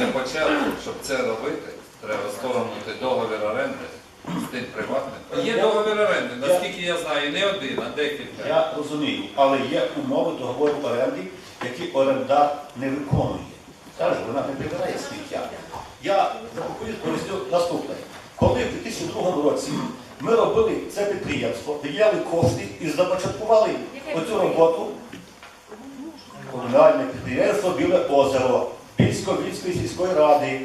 для початку, щоб це робити, треба сторгнути договір оренди з тим приватним. Є договір оренди, наскільки я знаю, не один, а декілька. Я розумію, але є умови договору оренди, які орендар не виконує. Каже, вона не прибирає сміття. Я поясню наступне. Коли в 2002 році ми робили це підприємство, виділяли кошти і започаткували оцю роботу, комунальне підприємство Біле озеро, Більсько-Вільської сільської ради,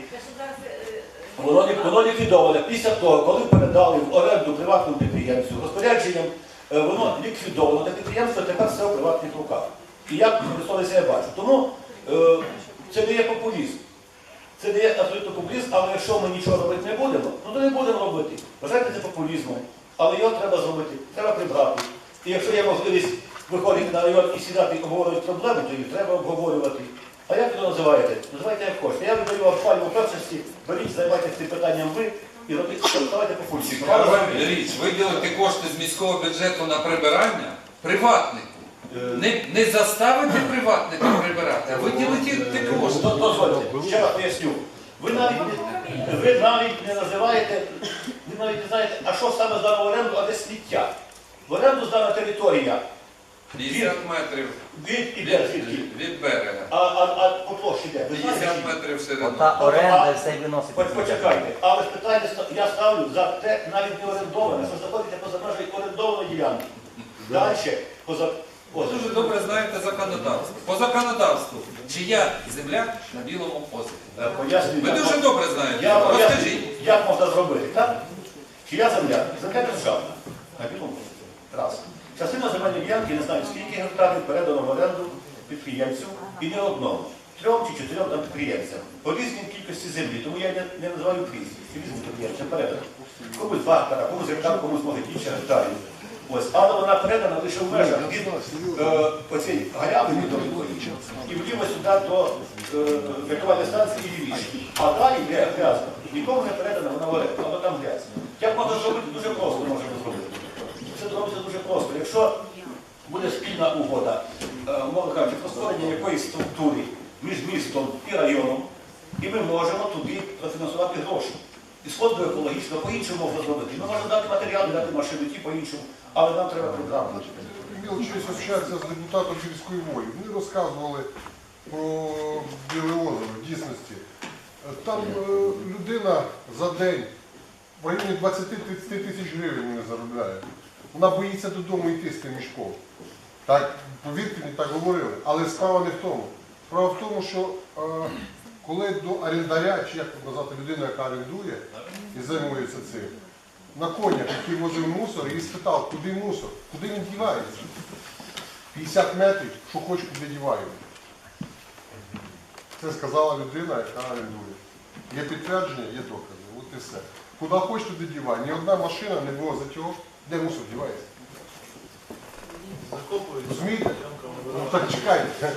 Воно, воно ліквідоване після того, коли передали в оренду приватному підприємцю, розпорядженням е, воно ліквідовано, те підприємство тепер все в приватних руках. І як користувалися, я бачу. Тому е, це не є популізм. Це не є абсолютно популізм, але якщо ми нічого робити не будемо, ну то не будемо робити. Вважайте це популізмом. Але його треба зробити, треба прибрати. І якщо є можливість виходити на район і сідати і обговорювати проблеми, то їх треба обговорювати. А як ви називаєте? Називайте як хочете. Я видаю вам пальму першості, беріть, займайтеся цим питанням ви і робіть, ставайте популізм. Цікава річ, виділити кошти з міського бюджету на прибирання приватнику. Не, не заставити приватника прибирати, а виділити ті кошти. Дозвольте, ще раз поясню. Ви навіть, не, ви навіть не називаєте, ви навіть не знаєте, а що саме здано в оренду, а де сміття. В оренду здана територія 50 метрів від від, звідки. від берега. А, а, а по площі де? Ви 50 знаєте? метрів ширину. Ота оренда все виносить. Поч- Почекайте, але ж питання ста- я ставлю за те, навіть не орендоване, що знаходиться поза межею орендованої ділянки. Далі, поза Ви дуже добре знаєте законодавство. По законодавству, чия земля на білому озері. Е, Пояснюю, Ви як дуже мож- добре знаєте. я пояснюю, Розкажіть. як можна зробити, так? Чия земля? Земля державна. На білому ділянки, не знаю скільки гектарів, передано в оренду підприємцю і не одному. Трьом чи чотирьом там підприємцям. По різній кількості землі, тому я не, не називаю прізвищ. Різні підприємцям передано. Комусь два гектара, комусь гектар, комусь може більше гектарів. Ось, але вона передана лише в межах від е, оцієї галявини до Вікоріча. І вліво сюди до е, рятувальної станції і лівіше. А далі йде грязно. Нікому не передана вона в оренду, або там грязь. Як можна зробити? Дуже просто можемо зробити. Це робиться дуже просто. Якщо спільна угода, е, створення якоїсь структури між містом і районом, і ми можемо туди профінансувати гроші. І сходу екологічно, по-іншому можна зробити. Ми можемо дати матеріали, дати машини, ті по-іншому, але нам треба програму. Имел честь общатися з депутатом сільської волі. Вони розказували про Біле озеро, в дійсності. Там е, людина за день в районі 20-30 тисяч гривень не заробляє. Вона боїться додому йти з тим мішком. Так, повірте мені, так говорили. Але справа не в тому. Справа в тому, що е, коли до орендаря, чи як назвати людину, яка орендує і займається цим, на конях, який возив мусор, і спитав, куди мусор, куди він дівається. 50 метрів, що хоч куди діваю. Це сказала людина, яка орендує. Є підтвердження, є докази. От і все. Куди хоч туди дівай. Ні одна машина не возить його, де мусор дівається. Розумієте? Ну так чекайте.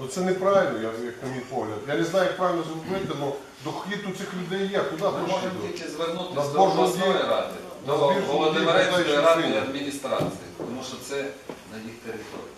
Ну це неправильно, я- як на мій погляд. Я не знаю, як правильно зробити, але дохід у цих людей є. Куди Ми гроші можемо йдуть? тільки звернутися На до обласної ради, На до Володимирецької ради і адміністрації, тому що це на їх території.